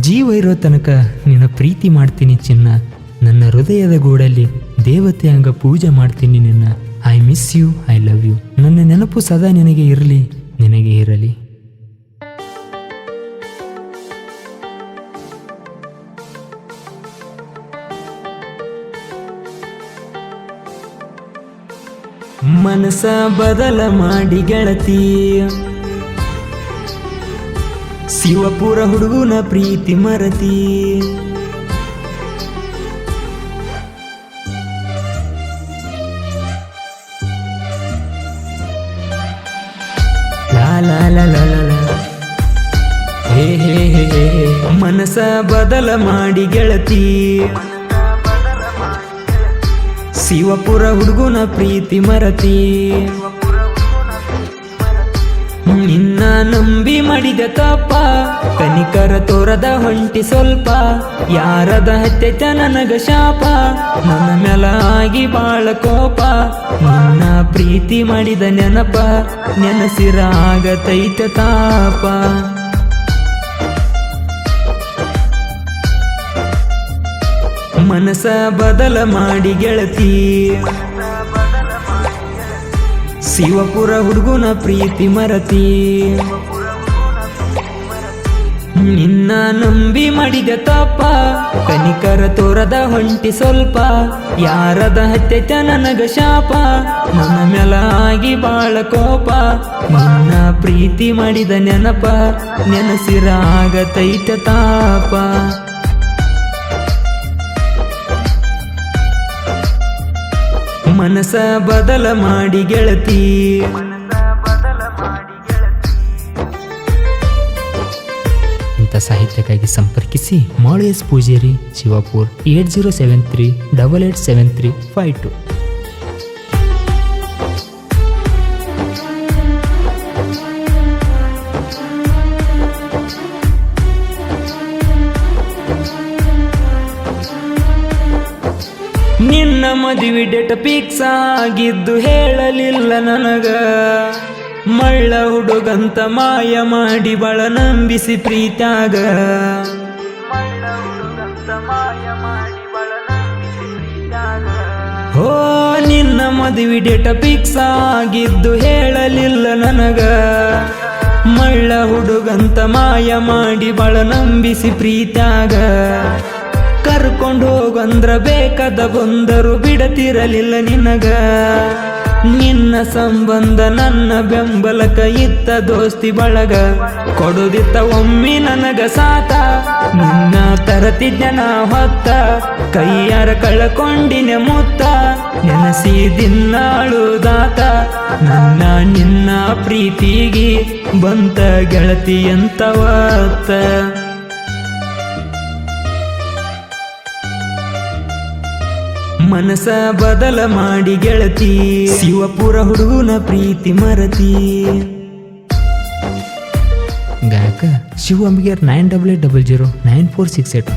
ಜೀವ ಇರೋ ತನಕ ನಿನ್ನ ಪ್ರೀತಿ ಮಾಡ್ತೀನಿ ಚಿನ್ನ. ನನ್ನ ಹೃದಯದ ಗೋಡಲ್ಲಿ ದೇವತೆ ಅಂಗ ಪೂಜೆ ಮಾಡ್ತೀನಿ ನಿನ್ನ. I miss you I love you ನನ್ನ ನೆನಪು ಸದಾ ನಿನಗೆ ಇರಲಿ ನಿನಗೆ ಇರಲಿ. ಮನಸ ಬದಲ ಮಾಡಿ ಗೆಳತಿ. ಶಿವಪುರ ಹುಡುಗನ ಪ್ರೀತಿ ಮರತಿ. ಹೇ ಹೇ ಹೇ. ಮನಸ ಬದಲ ಮಾಡಿ ಗೆಳತಿ. ಶಿವಪುರ ಹುಡುಗನ ಪ್ರೀತಿ ಮರತಿ. ನಂಬಿ ಮಾಡಿದ ತಪ್ಪ ಕನಿಕರ ತೋರದ ಹೊಂಟಿ ಸ್ವಲ್ಪ. ಯಾರದ ಹತ್ಯತ ನನಗ ಶಾಪ. ನನ್ನ ಮೇಲ ಆಗಿ ಬಾಳ ಕೋಪ. ನಿನ್ನ ಪ್ರೀತಿ ಮಾಡಿದ ನೆನಪ ನೆನಸಿರ ಆಗತೈತ ತಾಪ. ಮನಸ ಬದಲ ಮಾಡಿ ಗೆಳತಿ. ಶಿವಪುರ ಹುಡುಗನ ಪ್ರೀತಿ ಮರತಿ. ನಿನ್ನ ನಂಬಿ ಮಾಡಿದ ತಪ್ಪ ಕನಿಕರ ತೋರದ ಹೊಂಟಿ ಸ್ವಲ್ಪ. ಯಾರದ ಹತ್ಯತ ನನಗ ಶಾಪ, ನನ್ನ ಮೆಲಾಗಿ ಬಾಳ ಕೋಪ. ನಿನ್ನ ಪ್ರೀತಿ ಮಾಡಿದ ನೆನಪ ನೆನಸಿರಾಗ ತೈತ ತಾಪ. ಮನಸ ಬದಲ ಮಾಡಿ ಗೆಳತಿ. ಇಂಥ ಸಾಹಿತ್ಯಕ್ಕಾಗಿ ಸಂಪರ್ಕಿಸಿ Malesh Pujeri, Shivapur, eight zero seven three, double eight seven three, five two. ನಿನ್ನ ಮದುವೆ ಡೇಟ್ ಪಿಕ್ಸ್ ಆಗಿದ್ದು ಹೇಳಲಿಲ್ಲ ನನಗ. ಮಳ್ಳ ಹುಡುಗಂತ ಮಾಯ ಮಾಡಿ ಬಳ ನಂಬಿಸಿ ಪ್ರೀತಾಗ ಓ ನಿನ್ನ ಮದುವೆ ಡೇಟ್ ಪಿಕ್ಸ್ ಆಗಿದ್ದು ಹೇಳಲಿಲ್ಲ ನನಗ. ಮಳ್ಳ ಹುಡುಗಂತ ಮಾಯ ಮಾಡಿ ಬಳ ನಂಬಿಸಿ ಪ್ರೀತ್ಯಾಗ. ಕರ್ಕೊಂಡು ಹೋಗಂದ್ರ ಬೇಕಾದ ಬಂದರು ಬಿಡತಿರಲಿಲ್ಲ ನಿನಗ. ನಿನ್ನ ಸಂಬಂಧ ನನ್ನ ಬೆಂಬಲಕ ಇತ್ತ ದೋಸ್ತಿ ಬಳಗ. ಕೊಡುದಿತ್ತ ಒಮ್ಮೆ ನನಗ ಸಾತ. ನಿನ್ನ ತರತಿದ್ದ ನಾ ಹೊತ್ತ. ಕೈಯಾರ ಕಳ್ಕೊಂಡಿನ ಮುತ್ತ. ನೆನಸಿ ದಿನ್ನಾಳುದಾತ ನನ್ನ ನಿನ್ನ ಪ್ರೀತಿಗೆ ಬಂತ ಗೆಳತಿ ಎಂತವತ್ತ ಮನಸ ಬದಲ ಮಾಡಿ ಗೆಳತಿ. ಶಿವಪುರ ಹುಡುಗನ ಪ್ರೀತಿ ಮರತಿ. ಗಾಯಕ Shiva Ambigar nine double eight double zero nine four six eight.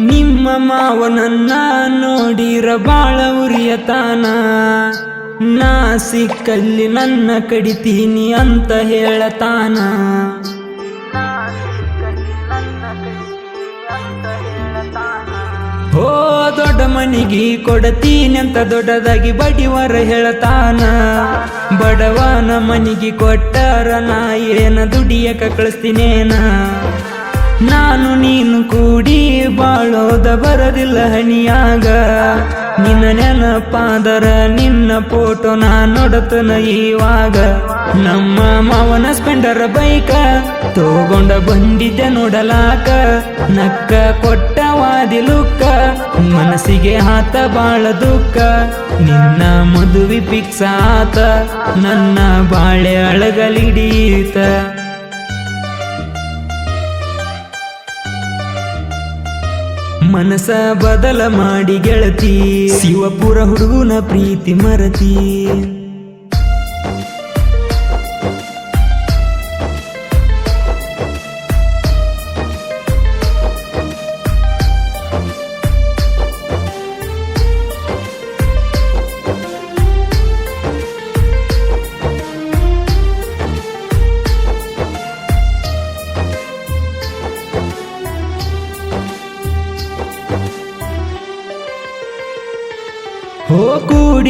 ನಿಮ್ಮ ಮಾವನನ್ನ ನೋಡಿರ ಬಾಳ ಉರಿಯತಾನ. ನಾ ಸಿಕ್ಕಲ್ಲಿ ನನ್ನ ಕಡಿತೀನಿ ಅಂತ ಹೇಳತಾನ. ಹೋ ದೊಡ್ಡ ಮನಿಗಿ ಕೊಡತೀನಿ ಅಂತ ದೊಡ್ಡದಾಗಿ ಬಡಿವರ ಹೇಳತಾನ. ಬಡವನ ಮನಿಗೆ ಕೊಟ್ಟರ ನಾ ಏನ ದುಡಿಯಕ ಕಳಿಸ್ತೀನೇನ. ನಾನು ನೀನು ಕೂಡಿ ಬಾಳೋದ ಬರದಿಲ್ಲ ಹನಿಯಾಗ ನಿನ್ನ ನೆನಪಾದರ ನಿನ್ನ ಫೋಟೋ ನಾ ನೋಡತನ ಇವಾಗ ನಮ್ಮ ಮಾವನ ಸ್ಪೆಂಡರ ಬೈಕ ತಗೊಂಡ ಬಂದಿದ್ದೆ ನೋಡಲಾಕ. ನಕ್ಕ ಕೊಟ್ಟ ವಾದಿಲುಕ್ಕ ಮನಸ್ಸಿಗೆ ಆತ ಬಾಳ ದುಃಖ. ನಿನ್ನ ಮದುವೆ ಪಿಕ್ಸ ಆತ, ನನ್ನ ಬಾಳೆ ಅಳಗಲಿಡೀತ. ಮನಸ ಬದಲ ಮಾಡಿ ಗೆಳತಿ. ಶಿವಪುರ ಹುಡುಗನ ಪ್ರೀತಿ ಮರತಿ.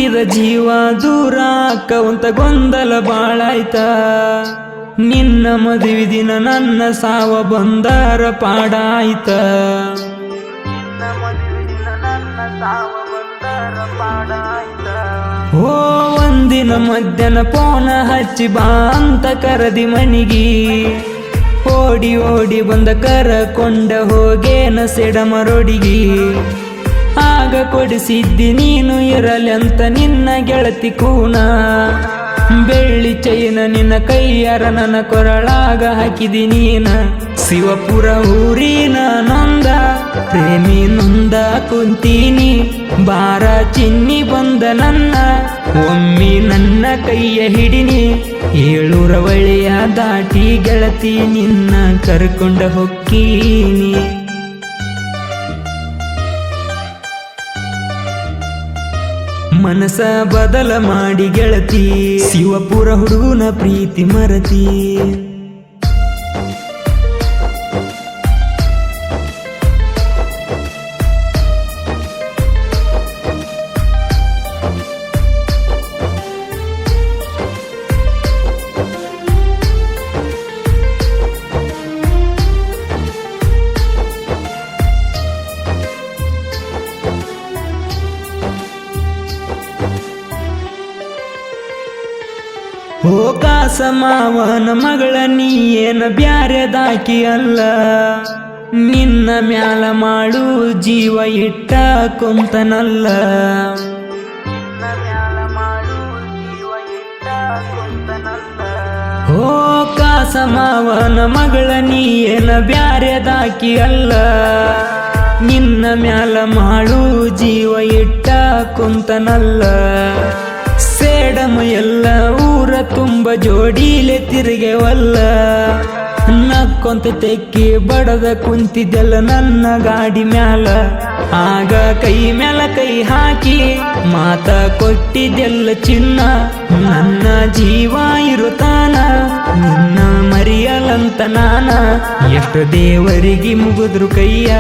ಸೇರಿದ ಜೀವ ದೂರ ಅಕ್ಕವಂತ ಗೊಂದಲ ಬಾಳಾಯ್ತ. ನಿನ್ನ ಮದುವೆ ದಿನ ನನ್ನ ಸಾವ ಬಂದಾರ ಪಾಡಾಯ್ತ. ಓ ಒಂದಿನ ಮಧ್ಯಾಹ್ನ ಪೋನ ಹಚ್ಚಿ ಬಾ ಅಂತ ಕರದಿ ಮನಿಗಿ ಓಡಿ ಓಡಿ ಬಂದ ಕರಕೊಂಡ ಹೋಗೇನ ಸೆಡಮರೊಡಿಗಿ. ಆಗ ಕೊಡಿಸಿದ್ದಿ ನೀನು ಇರಲಿ ಅಂತ ನಿನ್ನ ಗೆಳತಿ ಕೂನ ಬೆಳ್ಳಿ ಚೈನ ನಿನ್ನ ಕೈಯರ ನನ್ನ ಕೊರಳಾಗ ಹಾಕಿದಿ ನೀನ. ಶಿವಪುರ ಊರಿನ ನೊಂದ, ಪ್ರೇಮಿ ನೊಂದ ಕುಂತೀನಿ. ಬಾರ ಚಿನ್ನಿ ಬಂದ ನನ್ನ, ಒಮ್ಮಿ ನನ್ನ ಕೈಯ ಹಿಡಿನಿ. ಏಳು ರವಳಿಯ ದಾಟಿ ಗೆಳತಿ ನಿನ್ನ ಕರ್ಕೊಂಡ ಹೊಕ್ಕೀನಿ. ಮನಸ ಬದಲ ಮಾಡಿ ಗೆಳತಿ. ಶಿವಪುರ ಹುಡುಗನ ಪ್ರೀತಿ ಮರತಿ. ಓ ಕಾಸ ಮಾವನ ಮಗಳ ನೀ ಏನ ಬ್ಯಾರೆದಾಕಿ ಅಲ್ಲ. ನಿನ್ನ ಮ್ಯಾಲ ಮಾಡು ಜೀವ ಇಟ್ಟ ಕುಂತನಲ್ಲ. ಓ ಕಾಸ ಮಾವನ ಮಗಳ ನೀ ಏನ ಬ್ಯಾರೆದಾಕಿ ಅಲ್ಲ. ನಿನ್ನ ಮ್ಯಾಲ ಮಾಡು ಜೀವ ಇಟ್ಟ ಕುಂತನಲ್ಲ. ಸೇಡಮ ಎಲ್ಲ ಊರ ತುಂಬ ಜೋಡಿಲೆ ತಿರುಗೆವಲ್ಲ. ನಕ್ಕೊಂತ ತೆಕ್ಕಿ ಬಡದ ಕುಂತಿದ್ದೆಲ್ಲ ನನ್ನ ಗಾಡಿ ಮ್ಯಾಲ. ಆಗ ಕೈ ಮ್ಯಾಲ ಕೈ ಹಾಕಿ ಮಾತ ಕೊಟ್ಟಿದ್ದೆಲ್ಲ ಚಿನ್ನ. ನನ್ನ ಜೀವ ಇರುತ್ತಾನ, ನಿನ್ನ ಮರಿಯಲಂತ ನಾನ. ಎಷ್ಟು ದೇವರಿಗೆ ಮುಗಿದ್ರು ಕೈಯ,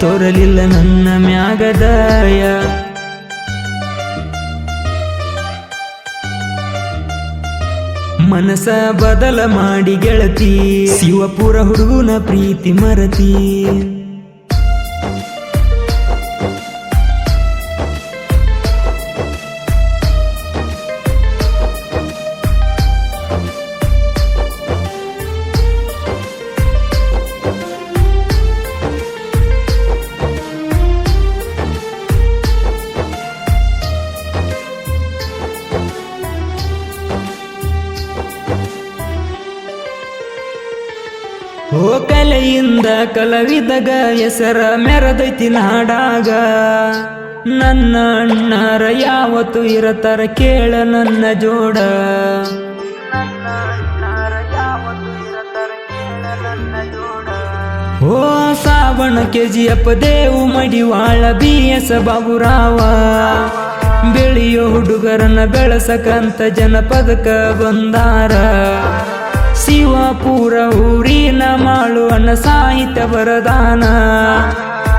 ತೋರಲಿಲ್ಲ ನನ್ನ ಮ್ಯಾಗದಯ. ಮನಸ ಬದಲ ಮಾಡಿ ಗೆಳತಿ. ಶಿವಪುರ ಹುಡುಗನ ಪ್ರೀತಿ ಮರತಿ. ಕಲೆಯಿಂದ ಕಲವಿದಗ ಹೆಸರ ಮೆರದೈತಿ ನಾಡಾಗ. ನನ್ನ ಅಣ್ಣರ ಯಾವತ್ತು ಇರತರ ಕೇಳ ನನ್ನ ಜೋಡ. ಓ ಸಾವಣ ಕೆಜಿಯಪ್ಪ ದೇವು ಮಡಿವಾಳ ಬಿ ಎಸ್ ಬಾಬುರಾವ. ಬೆಳೆಯೋ ಹುಡುಗರನ್ನ ಬೆಳಸಕಂತ ಜನಪದಕ ಬಂದಾರ. ಶಿವಪುರ ಊರಿನ ಅನ್ನ ಸಾಹಿತ್ಯ ಬರದಾನ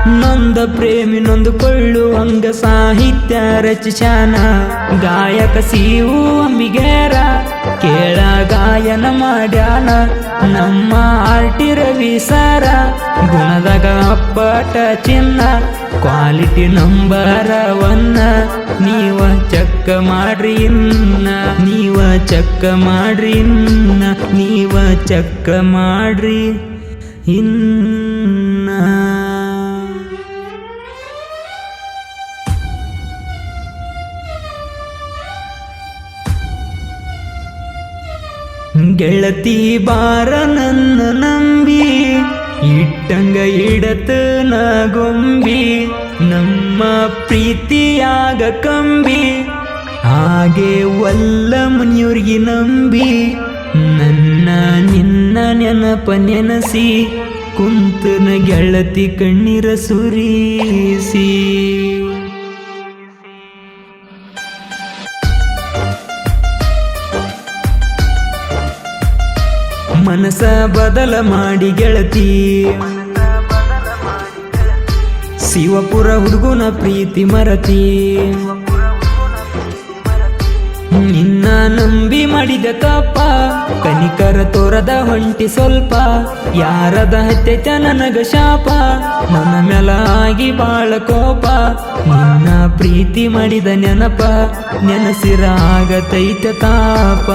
ನೊಂದ ಪ್ರೇಮಿ ನೊಂದುಕೊಳ್ಳುವಂಗ ಸಾಹಿತ್ಯ ರಚಿಸಾನ ಗಾಯಕ ಸಿವು ಅಂಬಿಗೇರ, ಕೇಳ ಗಾಯನ ಮಾಡ್ಯಾನ. ನಮ್ಮ ಆರ್ಟಿ ರವಿ ಸರ, ಗುಣದಾಗ ಅಪ್ಪಟ ಚಿನ್ನ. ಕ್ವಾಲಿಟಿ ನಂಬರ ಒನ್ನ ನೀವ ಚಕ್ಕ ಮಾಡ್ರಿ ಇನ್ನ. ನೀವ ಚಕ್ಕ ಮಾಡ್ರಿ ಇನ್ನ. ನೀವ ಚಕ್ಕ ಮಾಡ್ರಿ ಇನ್ನ. ಗೆಳತಿ ಬಾರ ನನ್ನ ನಂಬಿ, ಇಟ್ಟಂಗ ಇಡತನ ಗೊಂಬಿ ನಮ್ಮ ಪ್ರೀತಿಯಾಗ ಕಂಬಿ, ಹಾಗೆ ಒಲ್ಲ ಮನಿಯವ್ರಿಗೆ ನಂಬಿ, ನನ್ನ ನಿನ್ನ ನೆನಪ ನೆನಸಿ, ಕುಂತನ ಗೆಳತಿ ಕಣ್ಣೀರ ಸುರಿಸಿ. ಮನಸ ಬದಲ ಮಾಡಿ ಗೆಳತಿ. ಶಿವಪುರ ಹುಡುಗನ ಪ್ರೀತಿ ಮರತಿ. ನಂಬಿ ಮಾಡಿದ ತಪ್ಪ ಕನಿಕರ ತೋರದ ಹೊಂಟಿ ಸ್ವಲ್ಪ. ಯಾರದ ಹತ್ಯೈತ ನನಗ ಶಾಪ, ನನ್ನ ಮೆಲಾಗಿ ಬಾಳ ಕೋಪ. ನಿನ್ನ ಪ್ರೀತಿ ಮಾಡಿದ ನೆನಪ ನೆನಸಿರ ಆಗತೈತ ತಾಪ.